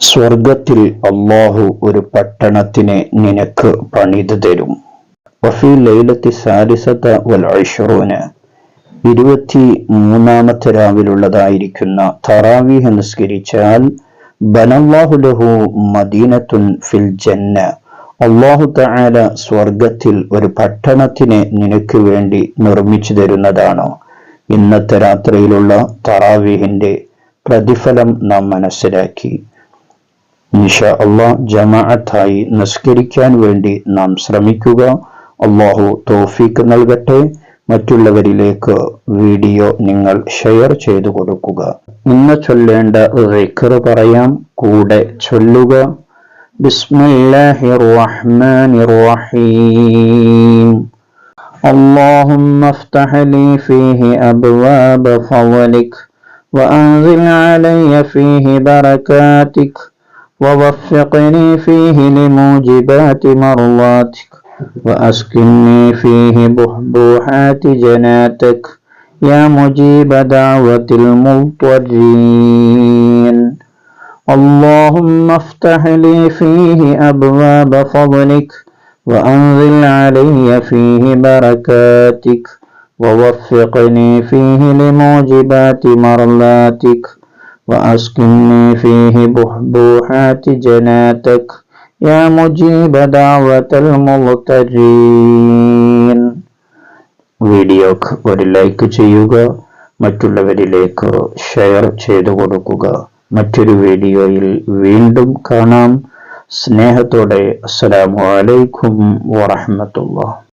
സ്വർഗത്തിൽ അള്ളാഹു ഒരു പട്ടണത്തിനെ നിനക്ക് പണിതു തരും. ലൈലത്തി സാരിസത വൽ ഇരുപത്തി മൂന്നാമത്തെ രാവിലുള്ളതായിരിക്കുന്ന തറാവീഹ് നിസ്കരിച്ചാൽ ബനല്ലാഹു ലഹു മദീനത്തുൻ ഫിൽ ജന്ന. അള്ളാഹു തആല സ്വർഗത്തിൽ ഒരു പട്ടണത്തിനെ നിനക്ക് വേണ്ടി നിർമ്മിച്ചു തരുന്നതാണ്. ഇന്നത്തെ രാത്രിയിലുള്ള തറാവീഹിന്റെ പ്രതിഫലം നാം മനസ്സിലാക്കി. നിഷ അള്ളാഹ് ജമാഅത്തായി നിസ്കരിക്കാൻ വേണ്ടി നാം ശ്രമിക്കുക അള്ളാഹു തോഫീക്ക് നൽകട്ടെ മറ്റുള്ളവരിലേക്ക് വീഡിയോ നിങ്ങൾ ഷെയർ ചെയ്തു കൊടുക്കുക ഇന്ന് ചൊല്ലേണ്ട റിക്കർ പറയാം കൂടെ ചൊല്ലുക ബിസ്മില്ലാഹിർ റഹ്മാനിർ റഹീം اللهم افتح لي فيه أبواب فضلك وأنزل علي فيه بركاتك ووفقني فيه لموجبات مرضاتك وأسكنني فيه بحبوحات جناتك. يا مجيب دعوة المضطرين. اللهم افتح لي فيه أبواب فضلك وأنزل علي فيه بركاتك. ووفقني فيه لموجبات مرضاتك. وأسكنني فيه بحبوحات جناتك يا مجيب دعوة المضطرين വീഡിയോക്ക് ഒരു ലൈക്ക് ചെയ്യുക മറ്റുള്ളവരിലേക്ക് ഷെയർ ചെയ്തു കൊടുക്കുക മറ്റൊരു വീഡിയോയിൽ വീണ്ടും കാണാം സ്നേഹത്തോടെ അസ്സലാമു അലൈക്കും വറഹമത്തുള്ള